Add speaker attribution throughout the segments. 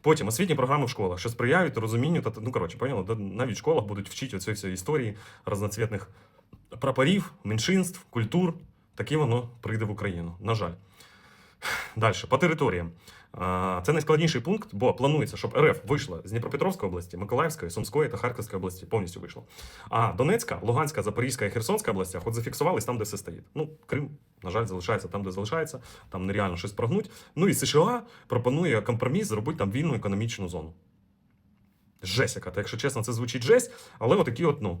Speaker 1: Потім освітні програми в школах, що сприяють розумінню та ну коротше, поняло, навіть в школах будуть вчити оцієї всієї історії разноцвітних прапорів, меншинств, культур. Таке воно прийде в Україну. На жаль. Далі, по територіям. Це найскладніший пункт, бо планується, щоб РФ вийшла з Дніпропетровської області, Миколаївської, Сумської та Харківської області, повністю вийшло. А Донецька, Луганська, Запорізька і Херсонська областях от зафіксувались там, де все стоїть. Ну, Крим, на жаль, залишається там, де залишається, там нереально щось прогнуть. Ну і США пропонує компроміс зробити там вільну економічну зону. Жесть яка, та якщо чесно, це звучить жесть, але отакі от, ну,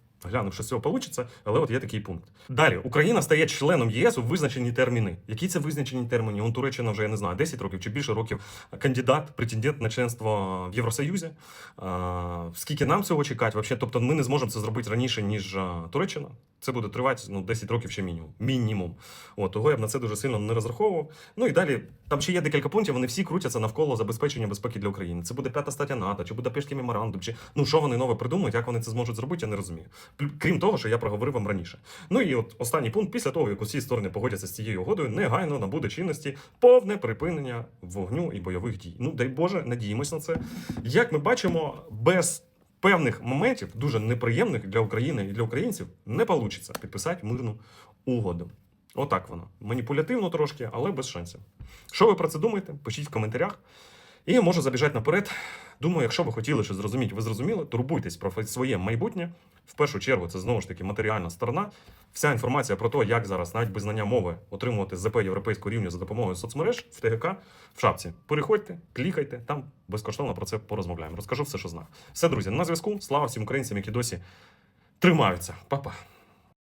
Speaker 1: Ну, Глянув, що з цього вийде, але от є такий пункт. Далі Україна стає членом єС у визначені терміни. Які це визначені терміни? Он Туреччина вже я не знаю, 10 років чи більше років кандидат, претендент на членство в Євросоюзі. Скільки нам цього чекати? Вообще, тобто ми не зможемо це зробити раніше, ніж Туреччина. Це буде тривати ну, 10 років ще мінімум. Мінімум. От, того я б на це дуже сильно не розраховував. Ну і далі там ще є декілька пунктів, вони всі крутяться навколо забезпечення безпеки для України. Це буде п'ята стаття НАТО, чи Будапештський меморандум, чи ну що вони нове придумають, як вони це зможуть зробити, я не розумію. Крім того, що я проговорив вам раніше. Ну і от останній пункт, після того, як усі сторони погодяться з цією угодою, негайно набуде чинності повне припинення вогню і бойових дій. Ну дай Боже, надіємось на це. Як ми бачимо, без певних моментів, дуже неприємних для України і для українців, не вийде підписати мирну угоду. Отак воно. Маніпулятивно трошки, але без шансів. Що ви про це думаєте? Пишіть в коментарях. І я можу забіжати наперед. Думаю, якщо ви хотіли щось зрозуміти, ви зрозуміли, турбуйтесь про своє майбутнє. В першу чергу, це знову ж таки матеріальна сторона. Вся інформація про те, як зараз, навіть без знання мови, отримувати ЗП європейського рівня за допомогою соцмереж в ТГК в шапці. Переходьте, клікайте, там безкоштовно про це порозмовляємо. Розкажу все, що знаю. Все, друзі, на зв'язку. Слава всім українцям, які досі тримаються. Па-па.